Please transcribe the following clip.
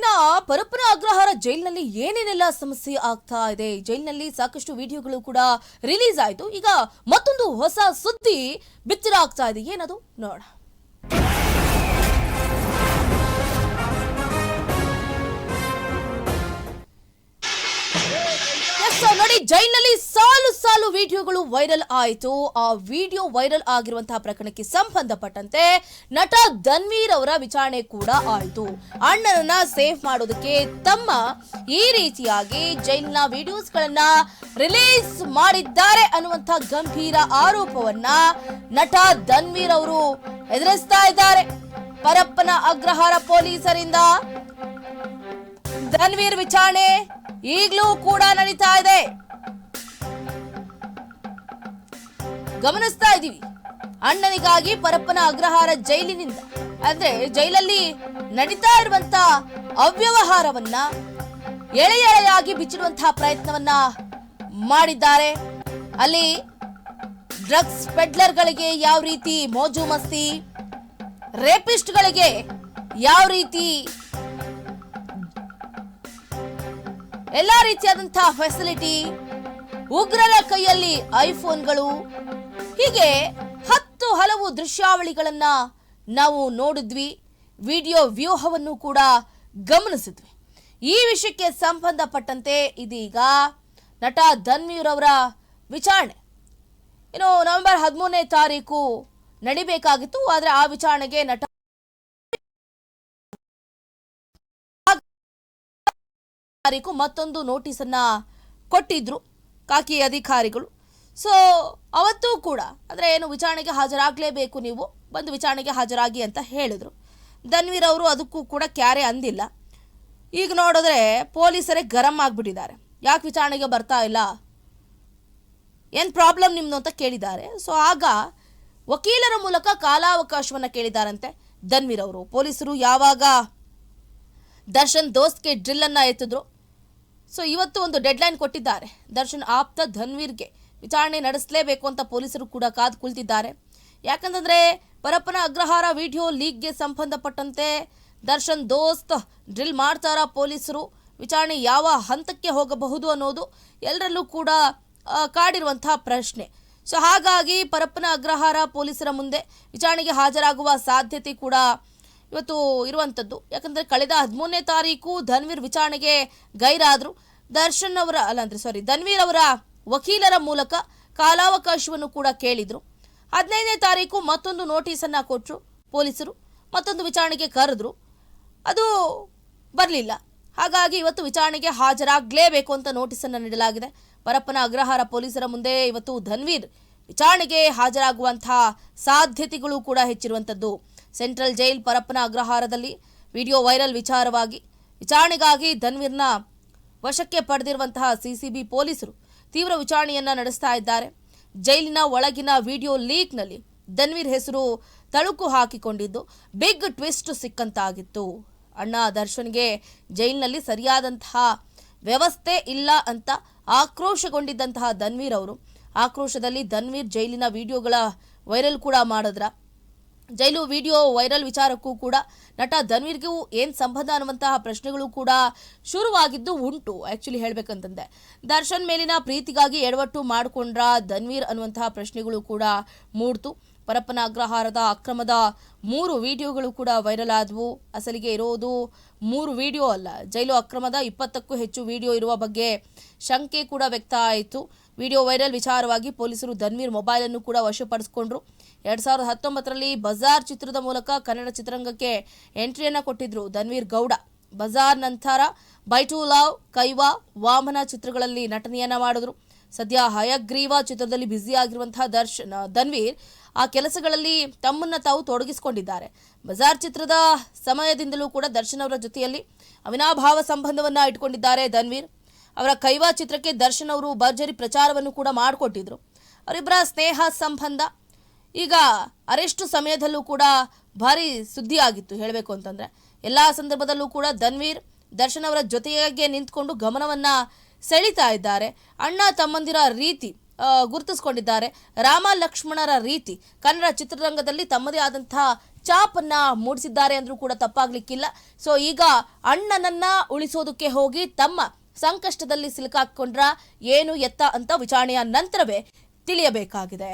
ಬೆಂಗಳೂರಿನ ಪರಪ್ಪನ ಅಗ್ರಹಾರ ಜೈಲಿನಲ್ಲಿ ಏನೇನೆಲ್ಲ ಸಮಸ್ಯೆ ಆಗ್ತಾ ಇದೆ? ಜೈಲಿನಲ್ಲಿ ಸಾಕಷ್ಟು ವಿಡಿಯೋಗಳು ಕೂಡ ರಿಲೀಸ್ ಆಯಿತು. ಈಗ ಮತ್ತೊಂದು ಹೊಸ ಸುದ್ದಿ ಬಿತ್ತರಾಗ್ತಾ ಇದೆ. ಏನದು? ನೋಡ ನೋಡಿ, ಜೈಲಿನಲ್ಲಿ ಸಾಲು ಸಾಲು ವಿಡಿಯೋಗಳು ವೈರಲ್ ಆಯಿತು. ಆ ವಿಡಿಯೋ ವೈರಲ್ ಆಗಿರುವಂತಹ ಪ್ರಕರಣಕ್ಕೆ ಸಂಬಂಧಪಟ್ಟಂತೆ ನಟ ಧನ್ವೀರ್ ಅವರ ವಿಚಾರಣೆ ಕೂಡ ಆಯಿತು. ಅಣ್ಣನನ್ನ ಸೇಫ್ ಮಾಡೋದಕ್ಕೆ ತಮ್ಮ ಈ ರೀತಿಯಾಗಿ ಜೈಲಿನ ವಿಡಿಯೋಸ್ಗಳನ್ನ ರಿಲೀಸ್ ಮಾಡಿದ್ದಾರೆ ಅನ್ನುವಂಥ ಗಂಭೀರ ಆರೋಪವನ್ನ ನಟ ಧನ್ವೀರ್ ಅವರು ಎದುರಿಸ್ತಾ ಇದ್ದಾರೆ. ಪರಪ್ಪನ ಅಗ್ರಹಾರ ಪೊಲೀಸರಿಂದ ಧನ್ವೀರ್ ವಿಚಾರಣೆ ಈಗಲೂ ಕೂಡ ನಡೀತಾ ಇದೆ. ಗಮನಿಸ್ತಾ ಇದ್ದೀವಿ. ಅಣ್ಣನಿಗಾಗಿ ಪರಪ್ಪನ ಅಗ್ರಹಾರ ಜೈಲಿನಿಂದ. ಅಂದ್ರೆ ಜೈಲಲ್ಲಿ ನಡೀತಾ ಇರುವಂತ ಅವ್ಯವಹಾರವನ್ನ ಎಳೆ ಎಳೆಯಾಗಿ ಬಿಚ್ಚಿಡುವಂತಹ ಪ್ರಯತ್ನವನ್ನ ಮಾಡಿದ್ದಾರೆ. ಅಲ್ಲಿ ಡ್ರಗ್ಸ್ ಪೆಡ್ಲರ್ಗಳಿಗೆ ಯಾವ ರೀತಿ ಮೋಜು ಮಸ್ತಿ, ರೇಪಿಸ್ಟ್ಗಳಿಗೆ ಯಾವ ರೀತಿ ಎಲ್ಲಾ ರೀತಿಯಾದಂತಹ ಫೆಸಿಲಿಟಿ ಉಗ್ರರ ಕೈಯಲ್ಲಿ ಐಫೋನ್ಗಳು, ಹೀಗೆ ಹತ್ತು ಹಲವು ದೃಶ್ಯಾವಳಿಗಳನ್ನ ನಾವು ನೋಡಿದ್ವಿ, ವಿಡಿಯೋ ವ್ಯೂಹವನ್ನು ಕೂಡ ಗಮನಿಸಿದ್ವಿ. ಈ ವಿಷಯಕ್ಕೆ ಸಂಬಂಧಪಟ್ಟಂತೆ ಇದೀಗ ನಟ ಧನ್ವೀರ್ ಅವರ ವಿಚಾರಣೆ. ಇನ್ನು ನವೆಂಬರ್ ಹದಿಮೂರನೇ ತಾರೀಕು ನಡಿಬೇಕಾಗಿತ್ತು, ಆದರೆ ಆ ವಿಚಾರಣೆಗೆ ನಟ ತಾರೀಕು ಮತ್ತೊಂದು ನೋಟಿಸನ್ನು ಕೊಟ್ಟಿದ್ರು ಕಾಕಿ ಅಧಿಕಾರಿಗಳು. ಸೊ ಅವತ್ತೂ ಕೂಡ, ಅಂದರೆ ಏನು ವಿಚಾರಣೆಗೆ ಹಾಜರಾಗಲೇಬೇಕು ನೀವು? ಬಂದು ವಿಚಾರಣೆಗೆ ಹಾಜರಾಗಿ ಅಂತ ಹೇಳಿದರು. ಧನ್ವೀರ್ ಅವರು ಅದಕ್ಕೂ ಕೂಡ ಕ್ಯಾರೆ ಅಂದಿಲ್ಲ. ಈಗ ನೋಡಿದ್ರೆ ಪೊಲೀಸರೇ ಗರಂ ಆಗಿಬಿಟ್ಟಿದ್ದಾರೆ. ಯಾಕೆ ವಿಚಾರಣೆಗೆ ಬರ್ತಾ ಇಲ್ಲ? ಏನು ಪ್ರಾಬ್ಲಮ್ ನಿಮ್ಮದು ಅಂತ ಕೇಳಿದ್ದಾರೆ. ಸೊ ಆಗ ವಕೀಲರ ಮೂಲಕ ಕಾಲಾವಕಾಶವನ್ನ ಕೇಳಿದ್ದಾರಂತೆ ಧನ್ವೀರ್ ಅವರು. ಪೊಲೀಸರು ಯಾವಾಗ ದರ್ಶನ್ ದೋಸ್ತ್ಗೆ ಡ್ರಿಲ್ ಅನ್ನ ಎತ್ತಿದ್ರು? ಸೊ ಇವತ್ತು ಒಂದು ಡೆಡ್ಲೈನ್ ಕೊಟ್ಟಿದ್ದಾರೆ. ದರ್ಶನ್ ಆಪ್ತ ಧನ್ವೀರ್ಗೆ ವಿಚಾರಣೆ ನಡೆಸಲೇಬೇಕು ಅಂತ ಪೊಲೀಸರು ಕೂಡ ಕಾದು ಕುಳಿತಿದ್ದಾರೆ. ಯಾಕಂತಂದ್ರೆ ಪರಪ್ಪನ ಅಗ್ರಹಾರ ವಿಡಿಯೋ ಲೀಕ್ಗೆ ಸಂಬಂಧಪಟ್ಟಂತೆ ದರ್ಶನ್ ದೋಸ್ತ್ ಡ್ರಿಲ್ ಮಾಡ್ತಾರ ಪೊಲೀಸರು. ವಿಚಾರಣೆ ಯಾವ ಹಂತಕ್ಕೆ ಹೋಗಬಹುದು ಅನ್ನೋದು ಎಲ್ಲರಲ್ಲೂ ಕೂಡ ಕಾಡಿರುವಂತಹ ಪ್ರಶ್ನೆ. ಸೊ ಹಾಗಾಗಿ ಪರಪ್ಪನ ಅಗ್ರಹಾರ ಪೊಲೀಸರ ಮುಂದೆ ವಿಚಾರಣೆಗೆ ಹಾಜರಾಗುವ ಸಾಧ್ಯತೆ ಕೂಡ ಇವತ್ತು ಇರುವಂಥದ್ದು ಯಾಕಂದರೆ ಕಳೆದ ಹದಿಮೂರನೇ ತಾರೀಕು ಧನ್ವೀರ್ ವಿಚಾರಣೆಗೆ ಗೈರಾದರು. ದರ್ಶನ್ ಅವರ, ಅಲ್ಲ ಅಂದರೆ ಸಾರಿ ಧನ್ವೀರ್ ಅವರ ವಕೀಲರ ಮೂಲಕ ಕಾಲಾವಕಾಶವನ್ನು ಕೂಡ ಕೇಳಿದರು. ಹದಿನೈದನೇ ತಾರೀಕು ಮತ್ತೊಂದು ನೋಟಿಸನ್ನು ಕೊಟ್ಟರು ಪೊಲೀಸರು. ಮತ್ತೊಂದು ವಿಚಾರಣೆಗೆ ಕರೆದ್ರು. ಅದು ಬರಲಿಲ್ಲ. ಹಾಗಾಗಿ ಇವತ್ತು ವಿಚಾರಣೆಗೆ ಹಾಜರಾಗಲೇಬೇಕು ಅಂತ ನೋಟಿಸನ್ನು ನೀಡಲಾಗಿದೆ. ಪರಪ್ಪನ ಅಗ್ರಹಾರ ಪೊಲೀಸರ ಮುಂದೆ ಇವತ್ತು ಧನ್ವೀರ್ ವಿಚಾರಣೆಗೆ ಹಾಜರಾಗುವಂತಹ ಸಾಧ್ಯತೆಗಳು ಕೂಡ ಹೆಚ್ಚಿರುವಂಥದ್ದು ಸೆಂಟ್ರಲ್ ಜೈಲ್ ಪರಪ್ಪನ ಅಗ್ರಹಾರದಲ್ಲಿ ವಿಡಿಯೋ ವೈರಲ್ ವಿಚಾರವಾಗಿ ವಿಚಾರಣೆಗಾಗಿ ಧನ್ವೀರ್ನ ವಶಕ್ಕೆ ಪಡೆದಿರುವಂತಹ ಸಿಸಿಬಿ ಪೊಲೀಸರು ತೀವ್ರ ವಿಚಾರಣೆಯನ್ನ ನಡೆಸ್ತಾ ಇದ್ದಾರೆ. ಜೈಲಿನ ಒಳಗಿನ ವಿಡಿಯೋ ಲೀಕ್ನಲ್ಲಿ ಧನ್ವೀರ್ ಹೆಸರು ತಳುಕು ಹಾಕಿಕೊಂಡಿದ್ದು, ಬಿಗ್ ಟ್ವಿಸ್ಟ್ ಸಿಕ್ಕಂತಾಗಿತ್ತು. ಅಣ್ಣ ದರ್ಶನ್ಗೆ ಜೈಲಿನಲ್ಲಿ ಸರಿಯಾದಂತಹ ವ್ಯವಸ್ಥೆ ಇಲ್ಲ ಅಂತ ಆಕ್ರೋಶಗೊಂಡಿದ್ದಂತಹ ಧನ್ವೀರ್ ಅವರು, ಆಕ್ರೋಶದಲ್ಲಿ ಧನ್ವೀರ್ ಜೈಲಿನ ವಿಡಿಯೋಗಳ ವೈರಲ್ ಕೂಡ ಮಾಡಿದ್ರ. ಜೈಲು ವಿಡಿಯೋ ವೈರಲ್ ವಿಚಾರಕ್ಕೂ ಕೂಡ ನಟ ಧನ್ವೀರ್ಗೂ ಏನು ಸಂಬಂಧ ಅನ್ನುವಂತಹ ಪ್ರಶ್ನೆಗಳು ಕೂಡ ಶುರುವಾಗಿದ್ದು ಉಂಟು. ಆ್ಯಕ್ಚುಲಿ ಹೇಳ್ಬೇಕಂತಂದ್ರೆ ದರ್ಶನ್ ಮೇಲಿನ ಪ್ರೀತಿಗಾಗಿ ಎಡವಟ್ಟು ಮಾಡಿಕೊಂಡ್ರ ಧನ್ವೀರ್ ಅನ್ನುವಂತಹ ಪ್ರಶ್ನೆಗಳು ಕೂಡ ಮೂಡ್ತು. ಪರಪ್ಪನ ಅಗ್ರಹಾರದ ಅಕ್ರಮದ ಮೂರು ವಿಡಿಯೋಗಳು ಕೂಡ ವೈರಲ್ ಆದವು. ಅಸಲಿಗೆ ಇರೋದು ಮೂರು ವಿಡಿಯೋ ಅಲ್ಲ, ಜೈಲು ಅಕ್ರಮದ ಇಪ್ಪತ್ತಕ್ಕೂ ಹೆಚ್ಚು ವಿಡಿಯೋ ಇರುವ ಬಗ್ಗೆ ಶಂಕೆ ಕೂಡ ವ್ಯಕ್ತ ಆಯಿತು. ವಿಡಿಯೋ ವೈರಲ್ ವಿಚಾರವಾಗಿ ಪೊಲೀಸರು ಧನ್ವೀರ್ ಮೊಬೈಲನ್ನು ಕೂಡ ವಶಪಡಿಸಿಕೊಂಡ್ರು. ಎರಡ್ ಸಾವಿರದ ಹತ್ತೊಂಬತ್ತರಲ್ಲಿ ಬಜಾರ್ ಚಿತ್ರದ ಮೂಲಕ ಕನ್ನಡ ಚಿತ್ರರಂಗಕ್ಕೆ ಎಂಟ್ರಿಯನ್ನು ಕೊಟ್ಟಿದ್ರು ಧನ್ವೀರ್ ಗೌಡ. ಬಜಾರ್ ನಂತರ by two love, Kaiva, Vamana ಚಿತ್ರಗಳಲ್ಲಿ ನಟನೆಯನ್ನ ಮಾಡಿದ್ರು. ಸದ್ಯ ಹಯಗ್ರೀವ ಚಿತ್ರದಲ್ಲಿ ಬ್ಯುಸಿಯಾಗಿರುವಂತಹ ದರ್ಶನ್ ಧನ್ವೀರ್ ಆ ಕೆಲಸಗಳಲ್ಲಿ ತಮ್ಮನ್ನ ತಾವು ತೊಡಗಿಸಿಕೊಂಡಿದ್ದಾರೆ. ಬಜಾರ್ ಚಿತ್ರದ ಸಮಯದಿಂದಲೂ ಕೂಡ ದರ್ಶನ್ ಅವರ ಜೊತೆಯಲ್ಲಿ ಅವಿನಾಭಾವ ಸಂಬಂಧವನ್ನ ಇಟ್ಕೊಂಡಿದ್ದಾರೆ ಧನ್ವೀರ್. ಅವರ ಕೈವಾ ಚಿತ್ರಕ್ಕೆ ದರ್ಶನ್ ಅವರು ಭರ್ಜರಿ ಪ್ರಚಾರವನ್ನು ಕೂಡ ಮಾಡಿಕೊಟ್ಟಿದ್ರು. ಅವರಿಬ್ಬರ ಸ್ನೇಹ ಸಂಬಂಧ ಈಗ ಅರೆಷ್ಟು ಸಮಯದಲ್ಲೂ ಕೂಡ ಭಾರಿ ಸುದ್ದಿ ಆಗಿತ್ತು ಹೇಳಬೇಕು ಅಂತಂದ್ರೆ. ಎಲ್ಲ ಸಂದರ್ಭದಲ್ಲೂ ಕೂಡ ಧನ್ವೀರ್, ದರ್ಶನ್ ಅವರ ಜೊತೆಯಾಗೆ ನಿಂತ್ಕೊಂಡು ಗಮನವನ್ನ ಸೆಳೀತಾ ಇದ್ದಾರೆ. ಅಣ್ಣ ತಮ್ಮಂದಿರ ರೀತಿ ಗುರುತಿಸ್ಕೊಂಡಿದ್ದಾರೆ. ರಾಮ ಲಕ್ಷ್ಮಣರ ರೀತಿ, ಕನ್ನಡ ಚಿತ್ರರಂಗದಲ್ಲಿ ತಮ್ಮದೇ ಆದಂತಹ ಚಾಪನ್ನ ಮೂಡಿಸಿದ್ದಾರೆ ಅಂದ್ರೂ ಕೂಡ ತಪ್ಪಾಗ್ಲಿಕ್ಕಿಲ್ಲ. ಸೊ ಈಗ ಅಣ್ಣನನ್ನ ಉಳಿಸೋದಕ್ಕೆ ಹೋಗಿ ತಮ್ಮ ಸಂಕಷ್ಟದಲ್ಲಿ ಸಿಲುಕಾಕೊಂಡ್ರ ಏನು ಎತ್ತ ಅಂತ ವಿಚಾರಣೆಯ ನಂತರವೇ ತಿಳಿಯಬೇಕಾಗಿದೆ.